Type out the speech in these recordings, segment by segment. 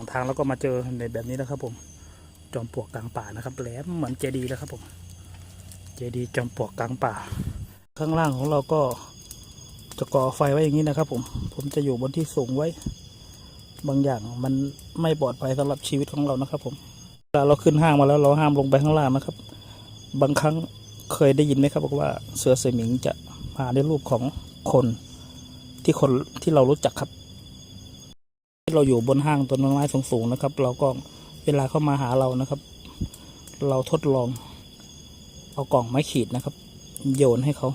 ของทางแล้วก็มาเจอในแบบนี้นะครับ ผม จอมปลวกกลางป่านะครับแหลมเหมือนเจดีย์นะครับ ผม เจดีย์จอมปลวกกลางป่า ข้างล่างของเราก็จะก่อไฟไว้อย่างนี้นะครับ ผม ผมจะอยู่บนที่สูงไว้ บางอย่างมันไม่ปลอดภัยสำหรับชีวิตของเรานะครับผมเวลาเราขึ้นห้างมาแล้วเราห้ามลงไปข้างล่างนะครับ บางครั้งเคยได้ยินไหมครับบอกว่าเสือเสมิงจะมาในรูปของคนที่คนที่เรารู้จักครับ ที่เราอยู่บนห้างต้นไม้สูงๆนะครับ เราก็เวลาเข้ามาหาเรานะครับ เราทดลอง เอากล่องไม้ขีดนะครับ โยนให้เขา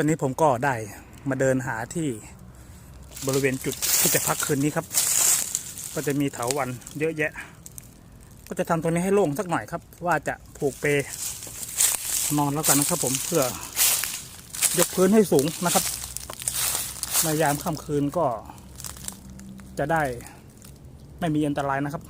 อนนี้ผมก็ได้มาเดินหาที่บริเวณจุดที่จะพักคืนนี้ครับ ก็จะมีเถาวันเยอะแยะ ก็จะทำตรงนี้ให้โล่งสักหน่อยครับ ว่าจะผูกเปนอนแล้วกันนะครับ ผมเพื่อยกพื้นให้สูงนะครับ ในยามค่ำคืนก็จะได้ไม่มีอันตรายนะครับ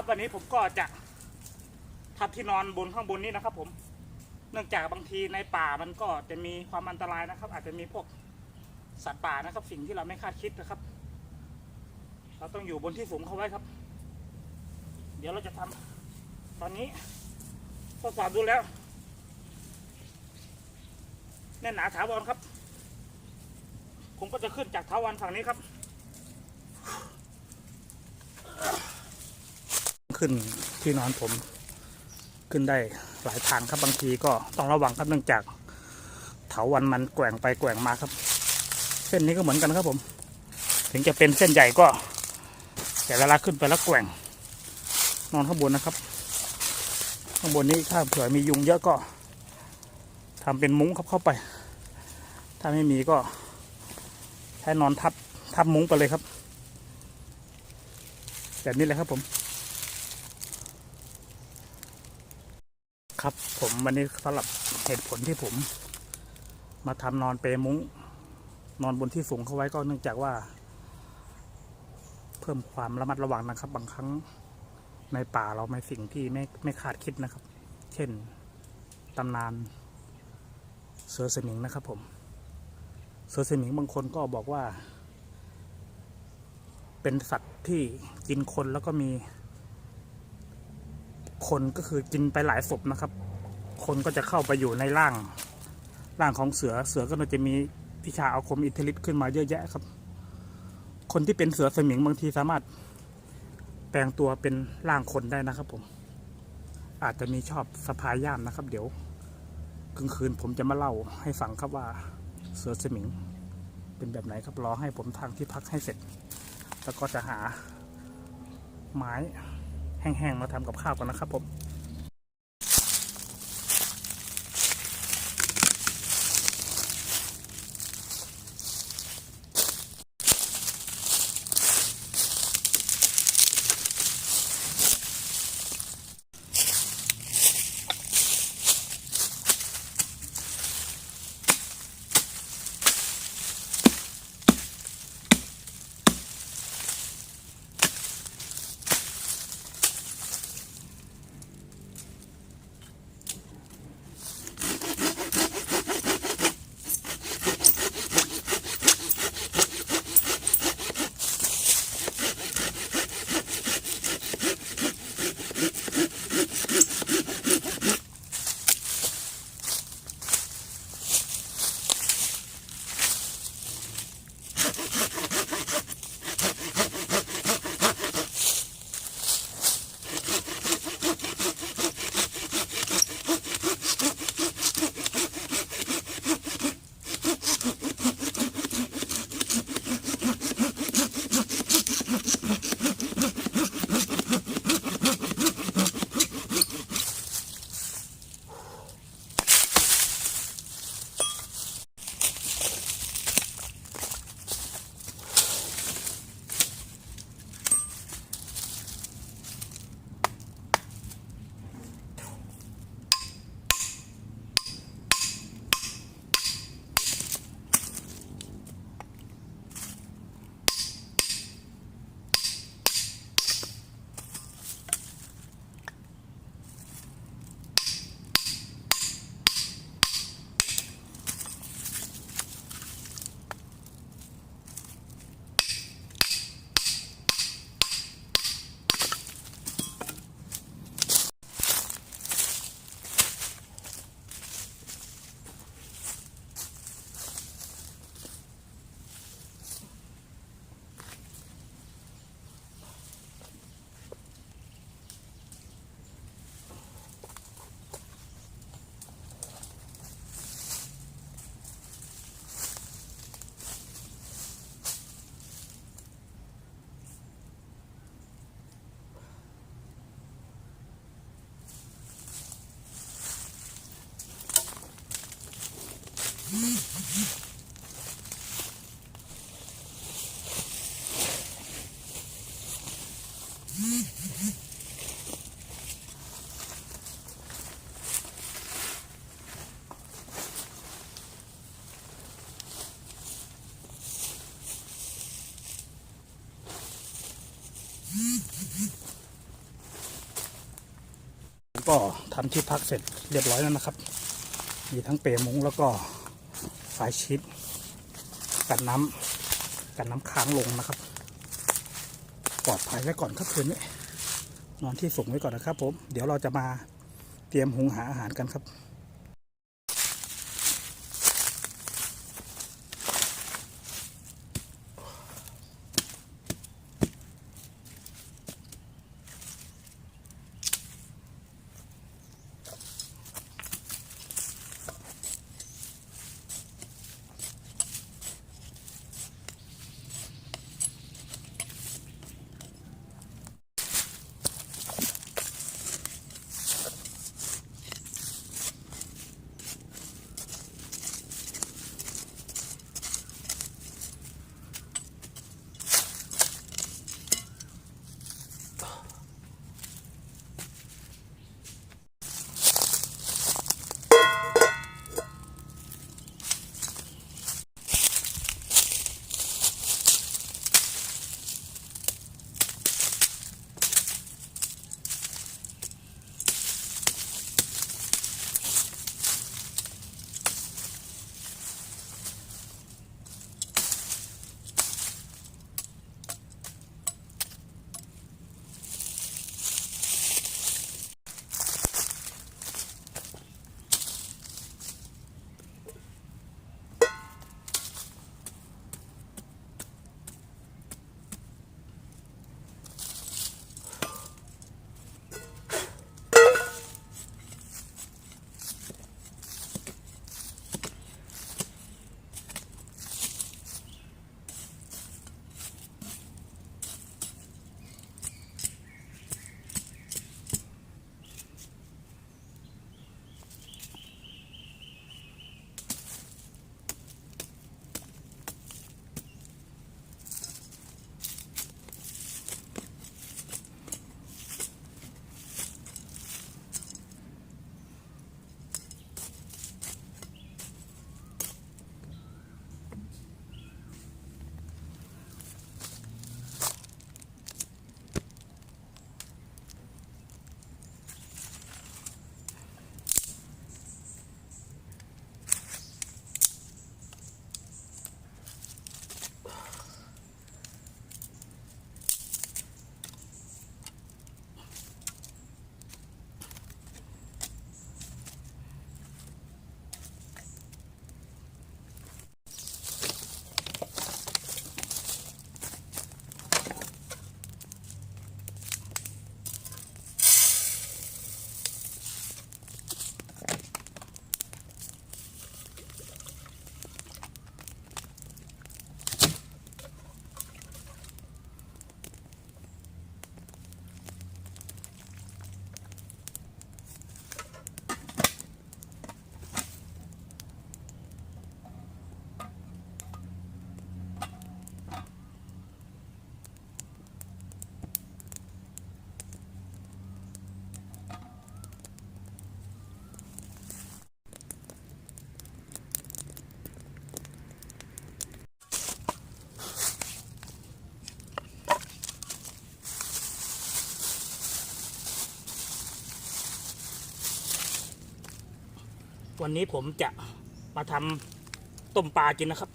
ครับ วันนี้ผมก็จะทำที่นอนบนข้างบนนี้นะครับ ผม เนื่องจากบางทีในป่ามันก็จะมีความอันตรายนะครับ อาจจะมีพวกสัตว์ป่านะครับ สิ่งที่เราไม่คาดคิดนะครับ เราต้องอยู่บนที่สูงเขาไว้ครับ เดี๋ยวเราจะทำตอนนี้ทดสอบดูแล้วแน่นหนาถาวรครับ ผมก็จะขึ้นจากถาวรฝั่งนี้ครับ ขึ้นที่นอนผมขึ้นได้หลายทางครับบางทีก็ต้องระวังครับเนื่องจากเถาวันมันแกว่งไปแกว่งมาครับ เส้นนี้ก็เหมือนกันครับผม ถึงจะเป็นเส้นใหญ่ก็ แต่เวลาขึ้นไปแล้วแกว่ง นอนข้างบนนะครับ ข้างบนนี้ถ้าเผื่อมียุงเยอะก็ทำเป็นมุ้งครับเข้าไป ถ้าไม่มีก็ใช้นอนทับทับมุ้งไปเลยครับแบบนี้เลยครับผม ครับผมวันนี้สำหรับเหตุผลที่ผม มาทำนอนเปรมุ้ง นอนบนที่สูงเข้าไว้ก็เนื่องจากว่า เพิ่มความระมัดระวังนะครับ บางครั้งในป่าเราไม่สิ่งที่ไม่ไม่คาดคิดนะครับ เช่นตำนานเสือสมิงนะครับ ผม เสือสมิงบางคนก็บอกว่า เป็นสัตว์ที่กินคนแล้วก็มี คนก็คือกินไปหลายศพนะครับ คนก็จะเข้าไปอยู่ในร่างร่างของเสือเสือก็จะมีวิชาอาคมอิทธิฤทธิ์ขึ้นมาเยอะแยะครับ คนที่เป็นเสือสมิงบางทีสามารถแปลงตัวเป็นร่างคนได้นะครับ ผม อาจจะมีชอบสะพายย่ามนะครับ เดี๋ยวกลางคืนผมจะมาเล่าให้ฟังครับว่าเสือสมิง เป็นแบบไหนครับรอให้ผมทางที่พักให้เสร็จ แล้วก็จะหาไม้ แห้งๆมาทำกับข้าวกันนะครับผม ก็ทำที่พักเสร็จเรียบร้อยแล้วนะครับ มีทั้งเปรมุ้งแล้วก็สายชิดกันน้ำกันน้ำค้างลงนะครับ ปลอดภัยไว้ก่อนครับคืนนี้นอนที่สูงไว้ก่อนนะครับผม เดี๋ยวเราจะมาเตรียมหุงหาอาหารกันครับ วันนี้ผมจะมาทำต้มปลากินนะครับ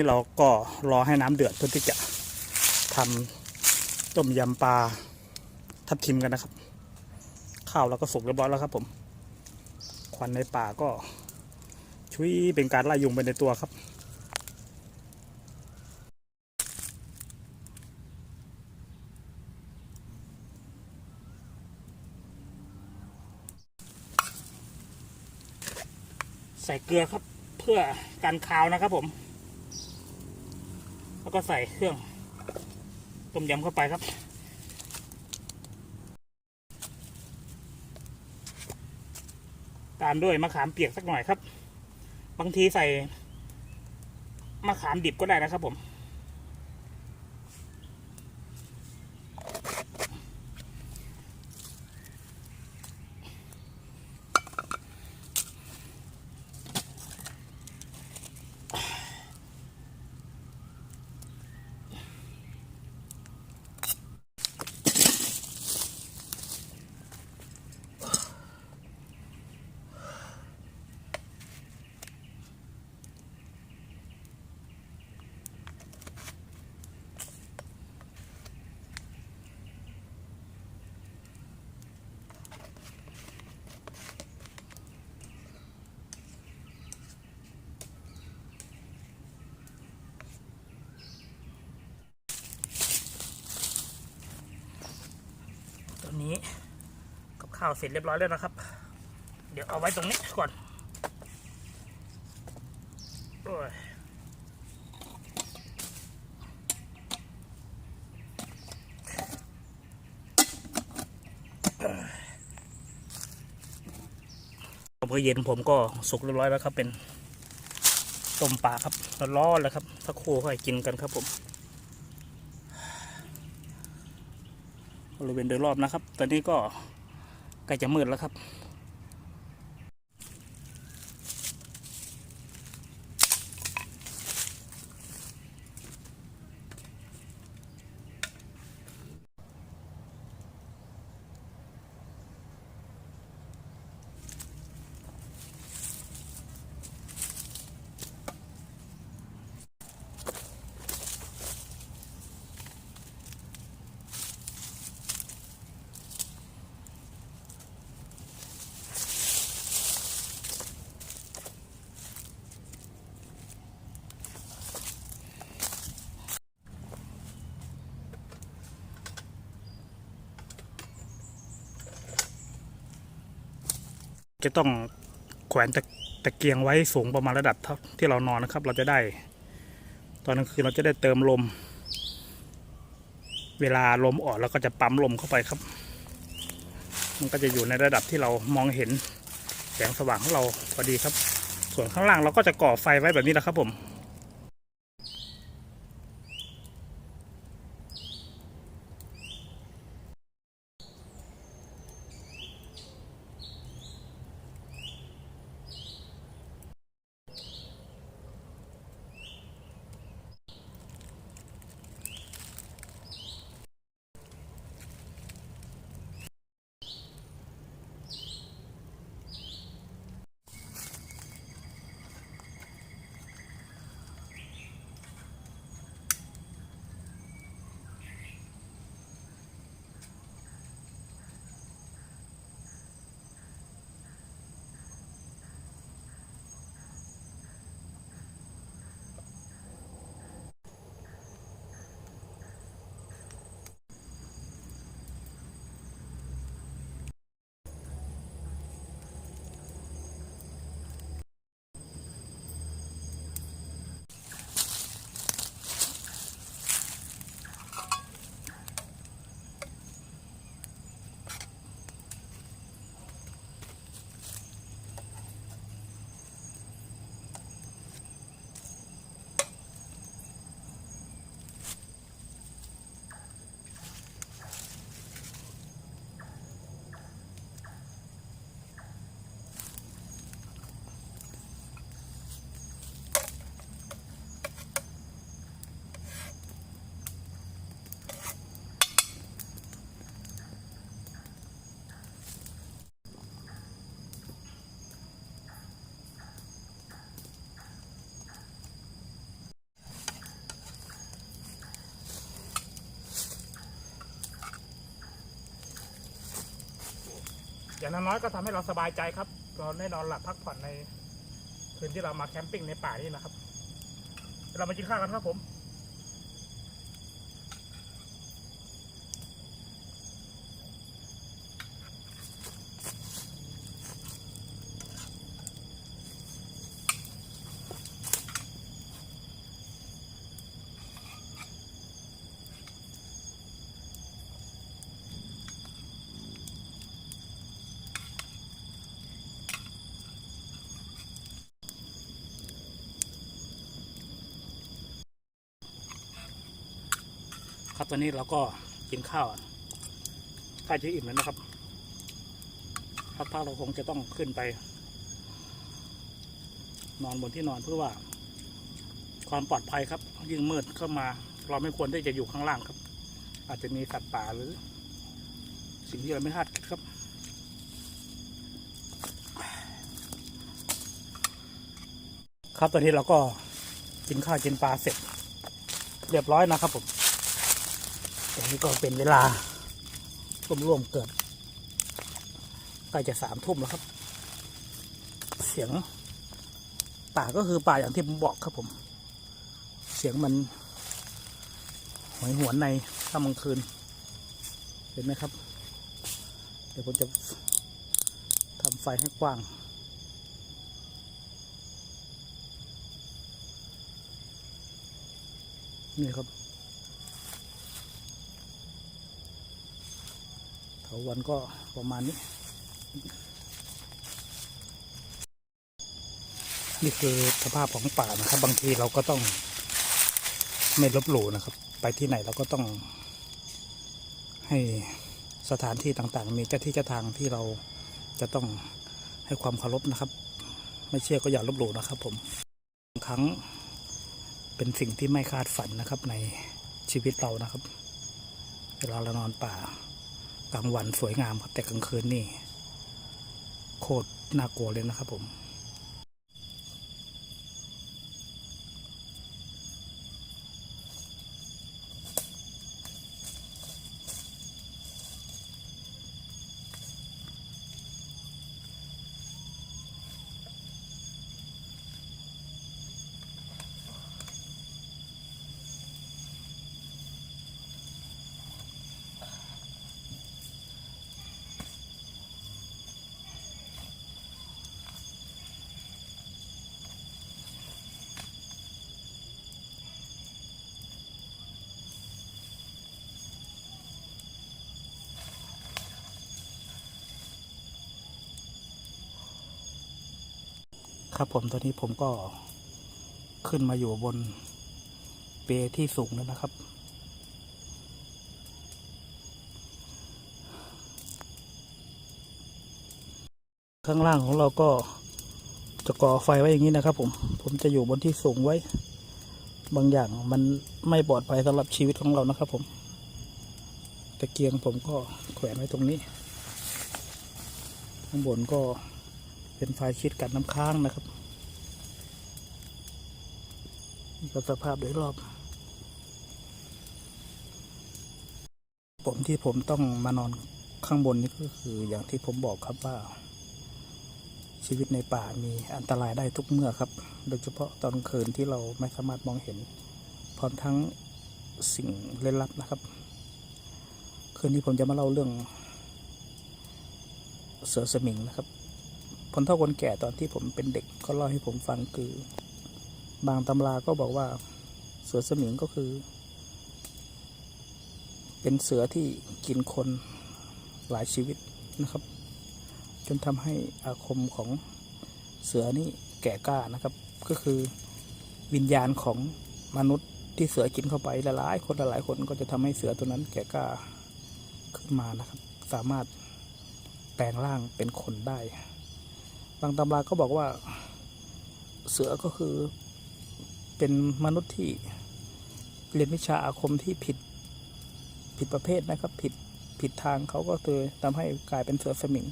นี้เราก็รอให้น้ำเดือดเพื่อที่จะทำต้มยำปลาทับทิมกันนะครับ ข้าวเราก็สุกเรียบร้อยแล้วครับ ผม ควันในป่าก็ช่วยเป็นการไล่ยุงไปในตัวครับใส่เกลือครับเพื่อกันคาวนะครับผม แล้วก็ใส่เครื่องต้มยำเข้าไปครับ ตามด้วยมะขามเปียกสักหน่อยครับ บางทีใส่มะขามดิบก็ได้นะครับผม ข้าวเสร็จเรียบร้อยแล้วนะครับ เดี๋ยวเอาไว้ตรงนี้ก่อนโอ้ยผมก็เย็นผมก็สุกเรียบร้อยแล้วครับ เป็นต้มปลาครับร้อนแล้วครับสักครู่ค่อยกินกันครับผมบริเวณโดยรอบนะครับ ตอนนี้ก็ กล้จะมืดแล้วครับ จะต้องแขวนตะตะเกียงไว้สูงประมาณระดับที่เรานอนนะครับ เราจะได้ ตอนกลางคืนเราจะได้เติมลม เวลาลมออกเราก็จะปั๊มลมเข้าไปครับ มันก็จะอยู่ในระดับที่เรามองเห็นแสงสว่างของเราพอดีครับ ส่วนข้างล่างเราก็จะก่อไฟไว้แบบนี้นะครับผม อย่างน้อยก็ทำให้เราสบายใจครับเราได้นอนหลับพักผ่อนในคืนที่เรามาแคมปิ้งในป่านี่นะครับเดี๋ยวเรามากินข้าวกันครับผม ตอนนี้เราก็กินข้าวใกล้จะอิ่มแล้วนะครับพักพักเราคงจะต้องขึ้นไป นอนบนที่นอนเพื่อว่า ความปลอดภัยครับ ยิ่งมืดเข้ามา เราไม่ควรที่จะอยู่ข้างล่างครับ อาจจะมีสัตว์ป่าหรือ สิ่งที่เราไม่คาดคิดครับครับตอนนี้เราก็กินข้าวกินปลาเสร็จ เรียบร้อยนะครับผม ตรงนี้ก็เป็นเวลาร่วมๆเกิดใกล้จะสามทุ่มแล้วครับ เสียงป่าก็คือป่าอย่างที่ผมบอกครับผม เสียงมันหวยหวนในค่ำกลางคืน เห็นไหมครับ เดี๋ยวผมจะทำไฟให้กว้าง นี่ครับ เถาวันก็ประมาณนี้ นี่คือสภาพของป่านะครับ บางทีเราก็ต้องไม่ลบหลู่นะครับ ไปที่ไหนเราก็ต้อง ให้สถานที่ต่างๆ มีเจ้าที่เจ้าทางที่เราจะต้องให้ความเคารพนะครับ ไม่เชื่อก็อย่าลบหลู่นะครับ ผมบางครั้งเป็นสิ่งที่ไม่คาดฝันนะครับในชีวิตเรานะครับ เวลาเรานอนป่า กลางวันสวยงามครับแต่กลางคืนนี่โคตรน่ากลัวเลยนะครับผม ครับผมตอนนี้ผมก็ขึ้นมาอยู่บนเปที่สูงแล้วนะครับ ข้างล่างของเราก็จะก่อไฟไว้อย่างนี้นะครับ ผม ผมจะอยู่บนที่สูงไว้ บางอย่างมันไม่ปลอดภัยสำหรับชีวิตของเรานะครับ ผมตะเกียงผมก็แขวนไว้ตรงนี้ ข้างบนก็ เป็นไฟชิดกันน้ำค้างนะครับนี่ก็สภาพโดยรอบ ผมที่ผมต้องมานอนข้างบนนี่ก็คืออย่างที่ผมบอกครับว่า ชีวิตในป่ามีอันตรายได้ทุกเมื่อครับ โดยเฉพาะตอนคืนที่เราไม่สามารถมองเห็นพร้อมทั้งสิ่งเล่นลับนะครับ คืนนี้ผมจะมาเล่าเรื่อง เสือสมิงนะครับ คนเฒ่าคนแก่ตอนที่ผมเป็นเด็กก็เล่าให้ผมฟังคือ บางตำราก็บอกว่า เสือสมิงก็คือ เป็นเสือที่กินคนหลายชีวิตนะครับ จนทำให้อาคมของเสือนี่แก่กล้านะครับ ก็คือวิญญาณของมนุษย์ที่เสือกินเข้าไปหลายๆคนหลายๆคนก็จะทำให้เสือตัวนั้นแก่กล้าขึ้นมานะครับ สามารถแปลงร่างเป็นคนได้ บางตำราก็บอกว่าเสือก็คือเป็นมนุษย์ที่เรียนวิชาอาคมที่ผิดผิดประเภทนะครับ ผิดผิดทางเขาก็เลยทำให้กลายเป็นเสือสมิง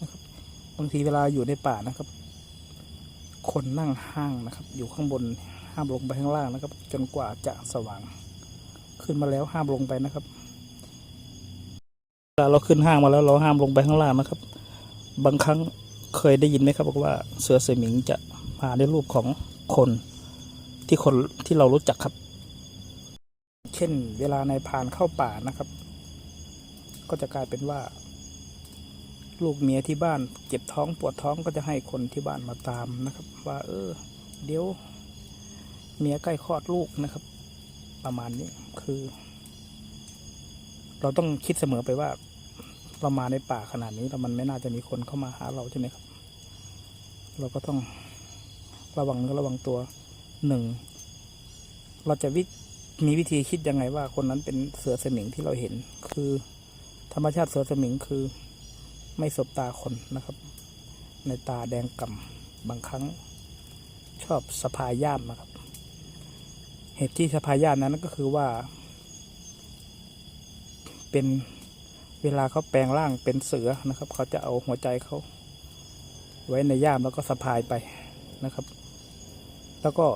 นะครับบางทีเวลาอยู่ในป่านะครับ คนนั่งห้างนะครับ อยู่ข้างบนห้ามลงไปข้างล่างนะครับ จนกว่าจะสว่าง ขึ้นมาแล้วห้ามลงไปนะครับเวลาเราขึ้นห้างมาแล้วเราห้ามลงไปข้างล่างนะครับ บางครั้ง เคยได้ยินไหมครับบอกว่าเสือสมิงจะมาในรูปของคนที่คนที่เรารู้จักครับ เช่น เวลาในายพานเข้าป่านะครับ ก็จะกลายเป็นว่า ลูกเมียที่บ้านเจ็บท้องปวดท้องก็จะให้คนที่บ้านมาตามนะครับ ว่า เออ เดี๋ยว เมียใกล้คลอดลูกนะครับ ประมาณนี้คือ เราต้องคิดเสมอไปว่า เรามาในป่าขนาดนี้แล้วมันไม่น่าจะมีคนเข้ามาหาเราใช่ไหมครับ เราก็ต้องระวังระวังตัวหนึ่งเราจะวิมีวิธีคิดยังไงว่าคนนั้นเป็นเสือสมิงที่เราเห็น คือ ธรรมชาติเสือสมิงคือไม่สบตาคนนะครับ ในตาแดงก่ำบางครั้งชอบสะพายย่ามนะครับ เหตุที่สะพายย่ามนั้นก็คือว่า เป็น เวลาเขาแปลงร่างเป็นเสือนะครับ เขาจะเอาหัวใจเขา ไว้ในย่ามแล้วก็สะพายไปนะครับ แล้วก็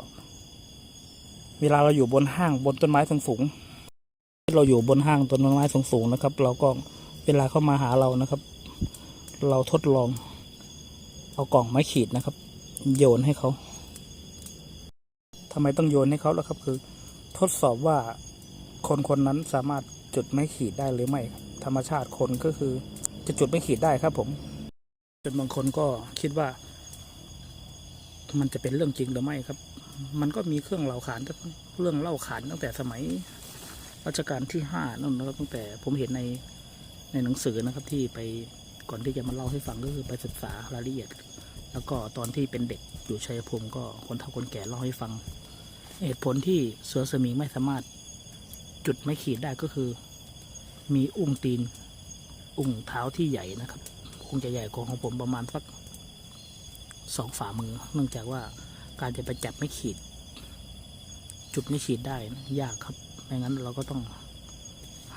เวลาเราอยู่บนห้างบนต้นไม้สูงๆที่เราอยู่บนห้างต้นไม้สูงๆนะครับ เราก็เวลาเข้ามาหาเรานะครับ เราทดลอง เอากล่องไม้ขีดนะครับ โยนให้เขาทำไมต้องโยนให้เขาล่ะครับ คือ ทดสอบว่าคนคนนั้นสามารถจุดไม้ขีดได้หรือไม่ครับ ธรรมชาติคนก็คือจะจุดไม้ขีดได้ครับผมจนบางคนก็คิดว่า มันจะเป็นเรื่องจริงหรือไม่ครับ มันก็มีเครื่องเล่าขานเรื่องเล่าขานตั้งแต่สมัยรัชกาลที่ห้านั่นนะครับตั้งแต่ผมเห็นในในหนังสือนะครับที่ไปก่อนที่จะมาเล่าให้ฟังก็คือไปศึกษารายละเอียด แล้วก็ตอนที่เป็นเด็กอยู่ชัยภูมิก็คนเฒ่าคนแก่เล่าให้ฟัง เหตุผลที่เสือสมิงไม่สามารถจุดไม่ขีดได้ก็คือ มีอุ้งตีน อุ้งเท้าที่ใหญ่นะครับคงจะใหญ่กว่าของผมประมาณสักสองฝ่ามือ เนื่องจากว่าการจะไปจับไม่ขีด จุดไม่ขีดได้นะยากครับไม่งั้นเราก็ต้อง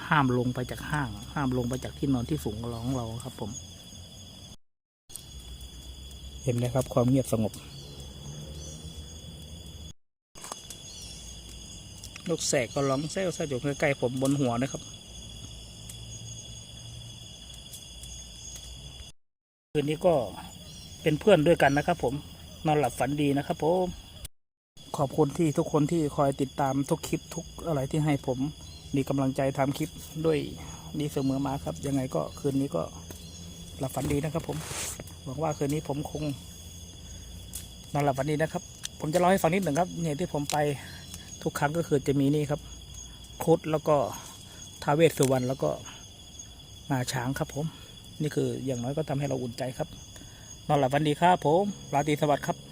ห้ามลงไปจากห้าง ห้ามลงไปจากที่นอนที่สูงของเราครับ ผม เห็นไหมครับ ความเงียบสงบลูกแสกก็ร้องแซวแซวอยู่ใกล้ๆผมบนหัวนะครับ นนี้ก็เป็นเพื่อนด้วยกันนะครับ ผมนอนหลับฝันดีนะครับผมขอบคุณที่ทุกคนที่คอยติดตามทุกคลิปทุกอะไรที่ให้ผมมีกำลังใจทำคลิปด้วยดีเสมอมาครับ ยังไงก็คืนนี้ก็หลับฝันดีนะครับ ผมหวังว่าคืนนี้ผมคงนอนหลับฝันดีนะครับ ผมจะเล่าให้ฟังนิดหนึ่งครับเนี่ยที่ผมไปทุกครั้งก็คือจะมีนี่ครับครุดแล้วก็ท้าเวสสุวรรณแล้วก็งาช้างครับผม นี่คืออย่างน้อยก็ทำให้เราอุ่นใจครับ นอนหลับฝันดีครับผม ราตรีสวัสดิ์ครับ